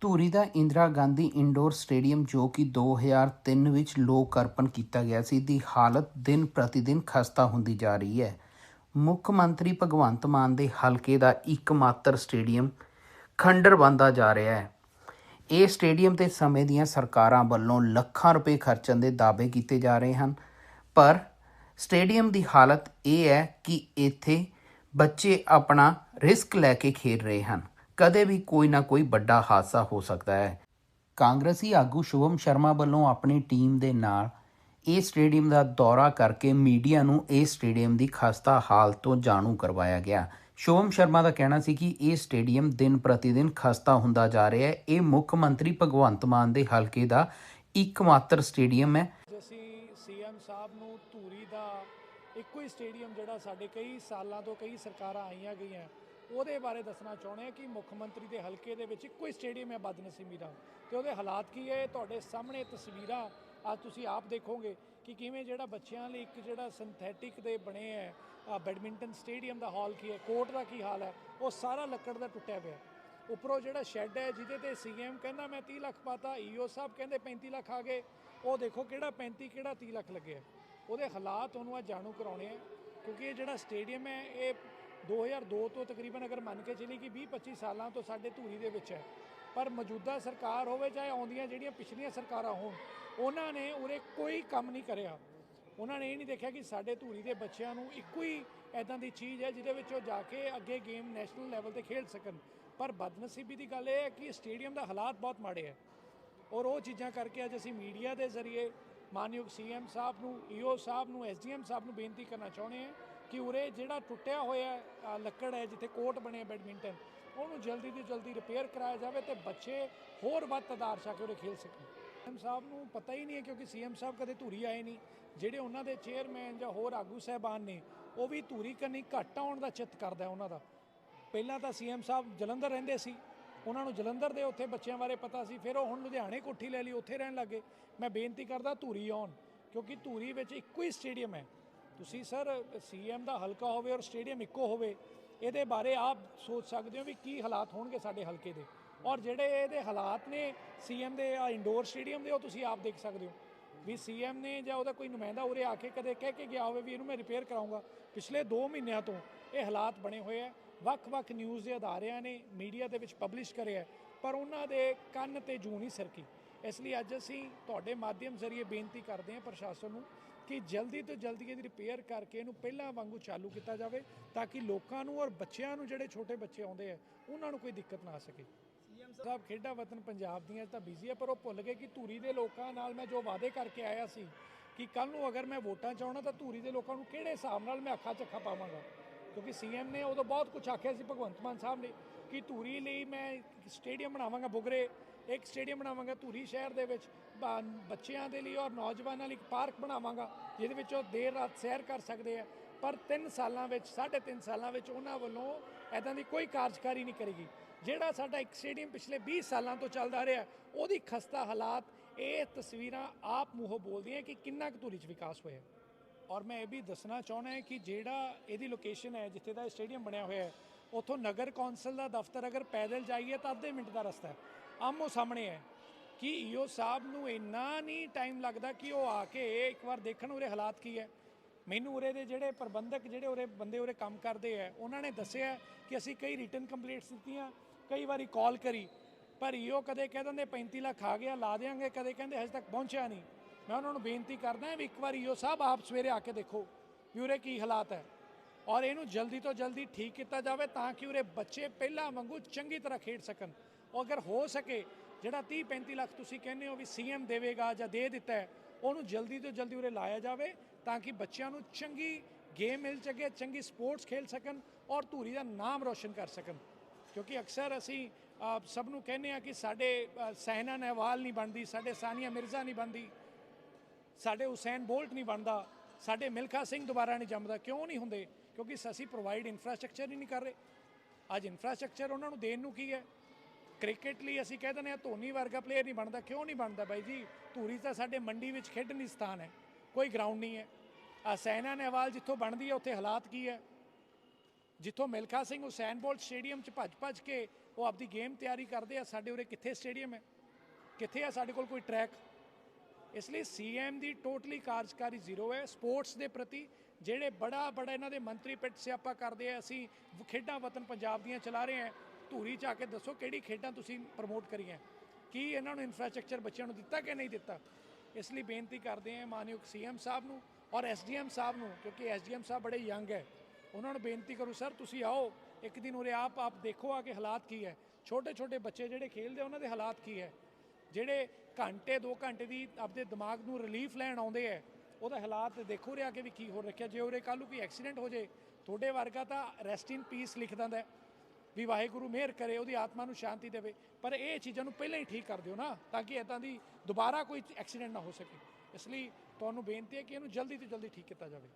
ਧੂਰੀ ਦਾ Indira Gandhi indoor stadium ਜੋ ਕਿ 2003 ਵਿੱਚ ਲੋਕ ਅਰਪਣ ਕੀਤਾ ਗਿਆ ਸੀ, ਦੀ ਹਾਲਤ ਦਿਨ ਪ੍ਰਤੀ ਦਿਨ ਖਸਤਾ ਹੁੰਦੀ ਜਾ ਰਹੀ ਹੈ। ਮੁੱਖ ਮੰਤਰੀ ਭਗਵੰਤ ਮਾਨ ਦੇ ਹਲਕੇ ਦਾ ਇੱਕਮਾਤਰ ਸਟੇਡੀਅਮ ਖੰਡਰ ਬਣਦਾ ਜਾ ਰਿਹਾ ਹੈ। ਇਹ ਸਟੇਡੀਅਮ ਤੇ ਸਮੇਂ ਦੀਆਂ ਸਰਕਾਰਾਂ ਵੱਲੋਂ ਲੱਖਾਂ ਰੁਪਏ ਖਰਚਣ ਦੇ ਦਾਅਵੇ ਕੀਤੇ ਜਾ ਰਹੇ ਹਨ। ਪਰ ਸਟੇਡੀਅਮ ਦੀ ਹਾਲਤ ਇਹ ਹੈ ਕਿ ਇੱਥੇ ਬੱਚੇ ਆਪਣਾ ਰਿਸਕ ਲੈ ਕੇ ਖੇਡ ਰਹੇ ਹਨ। ਕਦੇ ਵੀ ਕੋਈ ਨਾ ਕੋਈ ਵੱਡਾ ਹਾਦਸਾ ਹੋ ਸਕਦਾ ਹੈ। ਕਾਂਗਰਸੀ ਆਗੂ ਸ਼ੁਭਮ ਸ਼ਰਮਾ ਵੱਲੋਂ ਆਪਣੀ ਟੀਮ ਦੇ ਨਾਲ ਇਹ ਸਟੇਡੀਅਮ ਦਾ ਦੌਰਾ ਕਰਕੇ ਮੀਡੀਆ ਨੂੰ ਇਹ ਸਟੇਡੀਅਮ ਦੀ ਖਸਤਾ ਹਾਲਤ ਤੋਂ ਜਾਣੂ ਕਰਵਾਇਆ ਗਿਆ। ਸ਼ੁਭਮ ਸ਼ਰਮਾ ਦਾ ਕਹਿਣਾ ਸੀ ਕਿ ਇਹ ਸਟੇਡੀਅਮ ਦਿਨ ਪ੍ਰਤੀ ਦਿਨ ਖਸਤਾ ਹੁੰਦਾ ਜਾ ਰਿਹਾ ਹੈ। ਇਹ ਮੁੱਖ ਮੰਤਰੀ ਭਗਵੰਤ ਮਾਨ ਦੇ ਹਲਕੇ ਦਾ ਇੱਕਮਾਤਰ ਸਟੇਡੀਅਮ ਹੈ। ਅਸੀਂ ਸੀਐਮ ਸਾਹਿਬ ਨੂੰ ਧੂਰੀ ਦਾ ਇੱਕੋ ਹੀ ਸਟੇਡੀਅਮ ਜਿਹੜਾ ਸਾਡੇ ਕਈ ਸਾਲਾਂ ਤੋਂ ਕਈ ਸਰਕਾਰਾਂ ਆਈਆਂ ਗਈਆਂ। ਉਹਦੇ ਬਾਰੇ ਦੱਸਣਾ ਚਾਹੁੰਦੇ ਹਾਂ ਕਿ ਮੁੱਖ ਮੰਤਰੀ ਦੇ ਹਲਕੇ ਦੇ ਵਿੱਚ ਇੱਕੋ ਹੀ ਸਟੇਡੀਅਮ ਹੈ ਬਦਨਸੀਮੀ ਦਾ। ਤੇ ਉਹਦੇ ਹਾਲਾਤ ਕੀ ਹੈ? ਤੁਹਾਡੇ ਸਾਹਮਣੇ ਤਸਵੀਰਾਂ ਅੱਜ ਤੁਸੀਂ ਆਪ ਦੇਖੋਗੇ ਕਿ ਕਿਵੇਂ ਜਿਹੜਾ ਬੱਚਿਆਂ ਲਈ ਇੱਕ ਜਿਹੜਾ ਸਿੰਥੈਟਿਕ ਦੇ ਬਣੇ ਹੈ ਬੈਡਮਿੰਟਨ ਸਟੇਡੀਅਮ ਦਾ ਹਾਲ ਕੀ ਹੈ, ਕੋਰਟ ਦਾ ਕੀ ਹਾਲ ਹੈ, ਉਹ ਸਾਰਾ ਲੱਕੜ ਦਾ ਟੁੱਟਿਆ ਪਿਆ। ਉੱਪਰੋਂ ਜਿਹੜਾ ਸ਼ੈੱਡ ਹੈ ਜਿਹਦੇ ਤੇ ਸੀਐਮ ਕਹਿੰਦਾ, ਮੈਂ 30 ਲੱਖ ਪਾਤਾ। ਈਓ ਸਾਹਿਬ ਕਹਿੰਦੇ 35 ਲੱਖ ਆ ਗਏ। ਉਹ ਦੇਖੋ ਕਿਹੜਾ 35 ਕਿਹੜਾ 30 ਲੱਖ ਲੱਗਿਆ। ਉਹਦੇ ਹਾਲਾਤ ਉਹਨੂੰ ਆ ਜਾਣੂ ਕਰਾਉਣੇ ਆ, ਕਿਉਂਕਿ ਇਹ ਜਿਹੜਾ ਸਟੇਡੀਅਮ ਹੈ, ਇਹ 2002 ਤੋਂ ਤਕਰੀਬਨ ਅਗਰ ਮੰਨ ਕੇ ਚੱਲੀ ਕਿ 20 25 ਸਾਲਾਂ ਤੋਂ ਸਾਡੇ ਧੂਰੀ ਦੇ ਵਿੱਚ ਹੈ, ਪਰ ਮੌਜੂਦਾ ਸਰਕਾਰ ਹੋਵੇ ਚਾਹੇ ਆਉਂਦੀਆਂ ਜਿਹੜੀਆਂ ਪਿਛਲੀਆਂ ਸਰਕਾਰਾਂ ਹੋਣ, ਉਹਨਾਂ ਨੇ ਉਰੇ ਕੋਈ ਕੰਮ ਨਹੀਂ ਕਰਿਆ। ਉਹਨਾਂ ਨੇ ਇਹ ਨਹੀਂ ਦੇਖਿਆ ਕਿ ਸਾਡੇ ਧੂਰੀ ਦੇ ਬੱਚਿਆਂ ਨੂੰ ਇੱਕੋ ਹੀ ਐਦਾਂ ਦੀ ਚੀਜ਼ ਹੈ ਜਿਹਦੇ ਵਿੱਚ ਉਹ ਜਾ ਕੇ ਅੱਗੇ ਗੇਮ ਨੈਸ਼ਨਲ ਲੈਵਲ ਤੇ ਖੇਡ ਸਕਣ। ਪਰ ਬਦਨਸੀਬੀ ਦੀ ਗੱਲ ਇਹ ਹੈ ਕਿ ਸਟੇਡੀਅਮ ਦਾ ਹਾਲਾਤ ਬਹੁਤ ਮਾੜੇ ਹੈ। ਔਰ ਉਹ ਚੀਜ਼ਾਂ ਕਰਕੇ ਅੱਜ ਅਸੀਂ ਮੀਡੀਆ ਦੇ ਜ਼ਰੀਏ ਮਾਨਯੋਗ ਸੀਐਮ ਸਾਹਿਬ ਨੂੰ ਈਓ ਸਾਹਿਬ ਨੂੰ ਐਸਡੀਐਮ ਸਾਹਿਬ ਨੂੰ ਬੇਨਤੀ ਕਰਨਾ ਚਾਹੁੰਦੇ ਹਾਂ ਕਿ ਉਰੇ ਜਿਹੜਾ ਟੁੱਟਿਆ ਹੋਇਆ ਲੱਕੜ ਹੈ, ਜਿੱਥੇ ਕੋਰਟ ਬਣੇ ਬੈਡਮਿੰਟਨ, ਉਹਨੂੰ ਜਲਦੀ ਤੋਂ ਜਲਦੀ ਰਿਪੇਅਰ ਕਰਾਇਆ ਜਾਵੇ ਤੇ ਬੱਚੇ ਹੋਰ ਵੱਧ ਤਦਾਰ ਛਾ ਕੇ ਉਰੇ ਖੇਡ ਸਕਣ। ਸੀਐਮ ਸਾਹਿਬ ਨੂੰ ਪਤਾ ਹੀ ਨਹੀਂ ਹੈ ਕਿਉਂਕਿ ਸੀਐਮ ਸਾਹਿਬ ਕਦੇ ਧੂਰੀ ਆਏ ਨਹੀਂ। ਜਿਹੜੇ ਉਹਨਾਂ ਦੇ ਚੇਅਰਮੈਨ ਜਾਂ ਹੋਰ ਆਗੂ ਸਹਿਬਾਨ ਨੇ, ਉਹ ਵੀ ਧੂਰੀ ਕਰਨੀ ਘੱਟ ਆਉਣ ਦਾ ਚਿੱਤ ਕਰਦਾ ਉਹਨਾਂ ਦਾ। ਪਹਿਲਾਂ ਤਾਂ ਸੀਐਮ ਸਾਹਿਬ ਜਲੰਧਰ ਰਹਿੰਦੇ ਸੀ। ਉਹਨਾਂ ਨੂੰ ਜਲੰਧਰ ਦੇ ਉੱਥੇ ਬੱਚਿਆਂ ਬਾਰੇ ਪਤਾ ਸੀ। ਫਿਰ ਉਹ ਹੁਣ ਲੁਧਿਆਣੇ ਕੋਠੀ ਲੈ ਲਈ, ਉੱਥੇ ਰਹਿਣ ਲੱਗੇ। ਮੈਂ ਬੇਨਤੀ ਕਰਦਾ ਧੂਰੀ ਆਉਣ, ਕਿਉਂਕਿ ਧੂਰੀ ਵਿੱਚ ਇੱਕੋ ਹੀ ਸਟੇਡੀਅਮ ਹੈ। ਤੁਸੀਂ ਸਰ, ਸੀਐਮ ਦਾ ਹਲਕਾ ਹੋਵੇ ਔਰ ਸਟੇਡੀਅਮ ਇੱਕੋ ਹੋਵੇ, ਇਹਦੇ ਬਾਰੇ ਆਪ ਸੋਚ ਸਕਦੇ ਹੋ ਵੀ ਕੀ ਹਾਲਾਤ ਹੋਣਗੇ ਸਾਡੇ ਹਲਕੇ ਦੇ? ਔਰ ਜਿਹੜੇ ਇਹਦੇ ਹਾਲਾਤ ਨੇ ਸੀਐਮ ਦੇ ਆ ਇੰਡੋਰ ਸਟੇਡੀਅਮ ਦੇ, ਉਹ ਤੁਸੀਂ ਆਪ ਦੇਖ ਸਕਦੇ ਹੋ। ਵੀ ਸੀਐਮ ਨੇ ਜਾਂ ਉਹਦਾ ਕੋਈ ਨੁਮਾਇੰਦਾ ਉਰੇ ਆ ਕੇ ਕਦੇ ਕਹਿ ਕੇ ਗਿਆ ਹੋਵੇ ਵੀ ਇਹਨੂੰ ਮੈਂ ਰਿਪੇਅਰ ਕਰਾਉਂਗਾ। ਪਿਛਲੇ 2 ਮਹੀਨਿਆਂ ਤੋਂ ਇਹ ਹਾਲਾਤ ਬਣੇ ਹੋਏ ਆ। ਵੱਖ-ਵੱਖ ਨਿਊਜ਼ ਦੇ ਅਦਾਰਿਆਂ ਨੇ ਮੀਡੀਆ ਦੇ ਵਿੱਚ ਪਬਲਿਸ਼ ਕਰਿਆ ਪਰ ਉਹਨਾਂ ਦੇ ਕੰਨ ਤੇ ਜੂੰ ਨਹੀਂ ਸਰਕੀ। ਇਸ ਲਈ ਅੱਜ ਅਸੀਂ ਤੁਹਾਡੇ ਮਾਧਿਅਮ ਜ਼ਰੀਏ ਬੇਨਤੀ ਕਰਦੇ ਹਾਂ ਪ੍ਰਸ਼ਾਸਨ ਨੂੰ ਕਿ ਜਲਦੀ ਤੋਂ ਜਲਦੀ ਇਹਦੀ ਰਿਪੇਅਰ ਕਰਕੇ ਇਹਨੂੰ ਪਹਿਲਾਂ ਵਾਂਗੂ ਚਾਲੂ ਕੀਤਾ ਜਾਵੇ ਤਾਂ ਕਿ ਲੋਕਾਂ ਨੂੰ ਔਰ ਬੱਚਿਆਂ ਨੂੰ ਜਿਹੜੇ ਛੋਟੇ ਬੱਚੇ ਆਉਂਦੇ ਆ ਉਹਨਾਂ ਨੂੰ ਕੋਈ ਦਿੱਕਤ ਨਾ ਆ ਸਕੇ। ਸਾਹਿਬ ਖੇਡਾਂ ਵਤਨ ਪੰਜਾਬ ਦੀਆਂ ਤਾਂ ਬਿਜ਼ੀ ਹੈ ਪਰ ਉਹ ਭੁੱਲ ਗਏ ਕਿ ਧੂਰੀ ਦੇ ਲੋਕਾਂ ਨਾਲ ਮੈਂ ਜੋ ਵਾਅਦੇ ਕਰਕੇ ਆਇਆ ਸੀ ਕਿ ਕੱਲ ਨੂੰ ਅਗਰ ਮੈਂ ਵੋਟਾਂ ਚਾਹਣਾ ਤਾਂ ਧੂਰੀ ਦੇ ਲੋਕਾਂ ਨੂੰ ਕਿਹੜੇ ਹਿਸਾਬ ਨਾਲ ਮੈਂ ਅੱਖਾਂ ਚੱਖਾ ਪਾਵਾਂਗਾ? ਕਿਉਂਕਿ ਸੀਐਮ ਨੇ ਉਦੋਂ ਬਹੁਤ ਕੁਝ ਆਖਿਆ ਸੀ ਭਗਵੰਤ ਮਾਨ ਸਾਹਿਬ ਨੇ ਕਿ ਧੂਰੀ ਲਈ ਮੈਂ ਸਟੇਡੀਅਮ ਬਣਾਵਾਂਗਾ ਬੁਗਰੇ ਇੱਕ ਸਟੇਡੀਅਮ ਬਣਾਵਾਂਗਾ ਧੂਰੀ ਸ਼ਹਿਰ ਦੇ ਵਿੱਚ। ਬੱਚਿਆਂ ਦੇ ਲਈ ਔਰ ਨੌਜਵਾਨਾਂ ਲਈ ਇੱਕ ਪਾਰਕ ਬਣਾਵਾਂਗਾ, ਜਿਹਦੇ ਵਿੱਚ ਉਹ ਦੇਰ ਰਾਤ ਸੈਰ ਕਰ ਸਕਦੇ ਆ। ਪਰ 3 ਸਾਲਾਂ ਵਿੱਚ, ਸਾਢੇ ਤਿੰਨ ਸਾਲਾਂ ਵਿੱਚ ਉਹਨਾਂ ਵੱਲੋਂ ਐਦਾਂ ਦੀ ਕੋਈ ਕਾਰਜਕਾਰੀ ਨਹੀਂ ਕਰੇਗੀ। ਜਿਹੜਾ ਸਾਡਾ ਇੱਕ ਸਟੇਡੀਅਮ ਪਿਛਲੇ 20 ਸਾਲਾਂ ਤੋਂ ਚੱਲਦਾ ਰਿਹਾ, ਉਹਦੀ ਖਸਤਾ ਹਾਲਾਤ, ਇਹ ਤਸਵੀਰਾਂ ਆਪ ਮੂੰਹੋਂ ਬੋਲਦੀਆਂ ਕਿ ਕਿੰਨਾ ਕੁ ਧੂਰੀ 'ਚ ਵਿਕਾਸ ਹੋਇਆ। ਔਰ ਮੈਂ ਇਹ ਵੀ ਦੱਸਣਾ ਚਾਹੁੰਦਾ ਹਾਂ ਕਿ ਜਿਹੜਾ ਇਹਦੀ ਲੋਕੇਸ਼ਨ ਹੈ, ਜਿੱਥੇ ਦਾ ਇਹ ਸਟੇਡੀਅਮ ਬਣਿਆ ਹੋਇਆ ਹੈ, ਉੱਥੋਂ ਨਗਰ ਕੌਂਸਲ ਦਾ ਦਫ਼ਤਰ ਅਗਰ ਪੈਦਲ ਜਾਈਏ ਤਾਂ ਅੱਧੇ ਮਿੰਟ ਦਾ ਰਸਤਾ ਹੈ। ਆਮੋ ਸਾਹਮਣੇ ਹੈ। ਕਿ ਈਓ ਸਾਹਿਬ ਨੂੰ ਇੰਨਾ ਨਹੀਂ ਟਾਈਮ ਲੱਗਦਾ ਕਿ ਉਹ ਆ ਕੇ ਇੱਕ ਵਾਰ ਦੇਖਣ ਉਰੇ ਹਾਲਾਤ ਕੀ ਹੈ। ਮੈਨੂੰ ਉਰੇ ਦੇ ਜਿਹੜੇ ਪ੍ਰਬੰਧਕ, ਜਿਹੜੇ ਉਰੇ ਬੰਦੇ ਉਰੇ ਕੰਮ ਕਰਦੇ ਆ ਉਹਨਾਂ ਨੇ ਦੱਸਿਆ ਕਿ ਅਸੀਂ ਕਈ ਰਿਟਰਨ ਕੰਪਲੀਟਸ ਦਿੱਤੀਆਂ, ਕਈ ਵਾਰੀ ਕਾਲ ਕਰੀ, ਪਰ ਈਓ ਕਦੇ ਕਹਿ ਦਿੰਦੇ 35 ਲੱਖ ਆ ਗਿਆ, ਲਾ ਦੇਾਂਗੇ ਕਦੇ ਕਹਿੰਦੇ ਹਜੇ ਤੱਕ ਪਹੁੰਚਿਆ ਨਹੀਂ। ਮੈਂ ਉਹਨਾਂ ਨੂੰ ਬੇਨਤੀ ਕਰਦਾ ਵੀ ਇੱਕ ਵਾਰ ਈਓ ਸਾਹਿਬ ਆਪ ਸਵੇਰੇ ਆ ਕੇ ਦੇਖੋ ਵੀ ਉਰੇ ਕੀ ਹਾਲਾਤ ਹੈ। ਔਰ ਇਹਨੂੰ ਜਲਦੀ ਤੋਂ ਜਲਦੀ ਠੀਕ ਕੀਤਾ ਜਾਵੇ ਤਾਂ ਕਿ ਉਰੇ ਬੱਚੇ ਪਹਿਲਾਂ ਵਾਂਗੂ ਚੰਗੀ ਤਰ੍ਹਾਂ ਖੇਡ ਸਕਣ। ਔਰ ਅਗਰ ਹੋ ਸਕੇ, ਜਿਹੜਾ 30 35 ਲੱਖ ਤੁਸੀਂ ਕਹਿੰਦੇ ਹੋ ਵੀ ਸੀਐਮ ਦੇਵੇਗਾ ਜਾਂ ਦੇ ਦਿੱਤਾ ਉਹਨੂੰ ਜਲਦੀ ਤੋਂ ਜਲਦੀ ਉਰੇ ਲਾਇਆ ਜਾਵੇ ਤਾਂ ਕਿ ਬੱਚਿਆਂ ਨੂੰ ਚੰਗੀ ਗੇਮ ਮਿਲ ਸਕੇ, ਚੰਗੀ ਸਪੋਰਟਸ ਖੇਡ ਸਕਣ ਔਰ ਧੂਰੀ ਦਾ ਨਾਮ ਰੋਸ਼ਨ ਕਰ ਸਕਣ। ਕਿਉਂਕਿ ਅਕਸਰ ਅਸੀਂ ਸਭ ਨੂੰ ਕਹਿੰਦੇ ਆ ਕਿ ਸਾਡੇ ਸਹਿਨਾ ਨਹਿਵਾਲ ਨਹੀਂ ਬਣਦੀ, ਸਾਡੇ ਸਾਨੀਆ ਮਿਰਜ਼ਾ ਨਹੀਂ ਬਣਦੀ, ਸਾਡੇ ਹੁਸੈਨ ਬੋਲਟ ਨਹੀਂ ਬਣਦਾ ਸਾਡੇ ਮਿਲਖਾ ਸਿੰਘ ਦੁਬਾਰਾ ਨਹੀਂ ਜੰਮਦਾ, ਕਿਉਂ ਨਹੀਂ ਹੁੰਦੇ? ਕਿਉਂਕਿ ਅਸੀਂ ਪ੍ਰੋਵਾਈਡ ਇਨਫਰਾਸਟ੍ਰਕਚਰ ਹੀ ਨਹੀਂ ਕਰ ਰਹੇ। ਅੱਜ ਇਨਫਰਾਸਟ੍ਰਕਚਰ ਉਹਨਾਂ ਨੂੰ ਦੇਣ ਨੂੰ ਕੀ ਹੈ? ਕ੍ਰਿਕਟ ਲਈ ਅਸੀਂ ਕਹਿ ਦਿੰਦੇ ਆ ਧੋਨੀ ਵਰਗਾ ਪਲੇਅਰ ਨਹੀਂ ਬਣਦਾ, ਕਿਉਂ ਨਹੀਂ ਬਣਦਾ ਬਾਈ ਜੀ? ਧੂਰੀ ਤਾਂ ਸਾਡੇ ਮੰਡੀ ਵਿੱਚ ਖੇਡਣ ਦੀ ਸਥਾਨ ਹੈ, ਕੋਈ ਗਰਾਊਂਡ ਨਹੀਂ ਹੈ। ਆ ਸੈਨਾ ਨਹਿਵਾਲ ਜਿੱਥੋਂ ਬਣਦੀ ਹੈ, ਉੱਥੇ ਹਾਲਾਤ ਕੀ ਹੈ? ਜਿੱਥੋਂ Milkha Singh Usain Bolt stadium 'ਚ ਭੱਜ ਭੱਜ ਕੇ ਉਹ ਆਪਦੀ ਗੇਮ ਤਿਆਰੀ ਕਰਦੇ ਆ, ਸਾਡੇ ਉਰੇ ਕਿੱਥੇ ਸਟੇਡੀਅਮ ਹੈ? ਕਿੱਥੇ ਆ ਸਾਡੇ ਕੋਲ ਕੋਈ ਟਰੈਕ ਇਸ ਲਈ ਸੀਐਮ ਦੀ ਟੋਟਲੀ ਕਾਰਜਕਾਰੀ ਜ਼ੀਰੋ ਹੈ, ਸਪੋਰਟਸ ਦੇ ਪ੍ਰਤੀ ਜਿਹੜੇ ਬੜਾ ਬੜਾ ਇਹਨਾਂ ਦੇ ਮੰਤਰੀ ਪਿੱਟ ਸਿਆਪਾ ਕਰਦੇ ਆ, ਅਸੀਂ ਖੇਡਾਂ ਵਤਨ ਪੰਜਾਬ ਦੀਆਂ ਚਲਾ ਰਹੇ ਹਾਂ। ਧੂਰੀ ਚ ਆ ਕੇ ਦੱਸੋ ਕਿਹੜੀ ਖੇਡਾਂ ਤੁਸੀਂ ਪ੍ਰਮੋਟ ਕਰੀਆਂ? ਕੀ ਇਹਨਾਂ ਨੂੰ ਇਨਫਰਾਸਟ੍ਰਕਚਰ ਬੱਚਿਆਂ ਨੂੰ ਦਿੱਤਾ ਕਿ ਨਹੀਂ ਦਿੱਤਾ? ਇਸ ਲਈ ਬੇਨਤੀ ਕਰਦੇ ਹਾਂ ਮਾਨਯੋਗ ਸੀਐਮ ਸਾਹਿਬ ਨੂੰ ਔਰ ਐਸਡੀਐਮ ਸਾਹਿਬ ਨੂੰ, ਕਿਉਂਕਿ ਐਸਡੀਐਮ ਸਾਹਿਬ ਬੜੇ ਯੰਗ ਹੈ। ਉਹਨਾਂ ਨੂੰ ਬੇਨਤੀ ਕਰੂ, ਸਰ, ਤੁਸੀਂ ਆਓ, ਇੱਕ ਦਿਨ ਉਰੇ ਆਪ ਆਪ ਦੇਖੋ ਆ ਕਿ ਹਾਲਾਤ ਕੀ ਹੈ। ਛੋਟੇ ਛੋਟੇ ਬੱਚੇ ਜਿਹੜੇ ਖੇਡਦੇ ਉਹਨਾਂ ਦੇ ਹਾਲਾਤ ਕੀ ਹੈ? ਜਿਹੜੇ ਘੰਟੇ 2 ਘੰਟੇ ਦੀ ਆਪਦੇ ਦਿਮਾਗ ਨੂੰ ਰਿਲੀਫ ਲੈਣ ਆਉਂਦੇ ਐ, ਉਹਦਾ ਹਾਲਾਤ ਦੇਖੋ ਰਿਹਾ ਕਿ ਵੀ ਕੀ ਹੋ ਰੱਖਿਆ। ਜੇ ਉਰੇ ਕੱਲ੍ਹ ਨੂੰ ਕੋਈ ਐਕਸੀਡੈਂਟ ਹੋ ਜੇ, ਤੁਹਾਡੇ ਵਰਗਾ ਤਾਂ ਰੈਸਟ ਇਨ ਪੀਸ ਲਿਖ ਦਿੰਦਾ ਵੀ ਵਾਹਿਗੁਰੂ ਮਿਹਰ ਕਰੇ, ਉਹਦੀ ਆਤਮਾ ਨੂੰ ਸ਼ਾਂਤੀ ਦੇਵੇ। ਪਰ ਇਹ ਚੀਜ਼ਾਂ ਨੂੰ ਪਹਿਲਾਂ ਹੀ ਠੀਕ ਕਰ ਦਿਓ ਨਾ, ਤਾਂ ਕਿ ਇਦਾਂ ਦੀ ਦੁਬਾਰਾ ਕੋਈ ਐਕਸੀਡੈਂਟ ਨਾ ਹੋ ਸਕੇ। ਇਸ ਲਈ ਤੁਹਾਨੂੰ ਬੇਨਤੀ ਹੈ ਕਿ ਇਹਨੂੰ ਜਲਦੀ ਤੋਂ ਜਲਦੀ ਠੀਕ ਕੀਤਾ ਜਾਵੇ।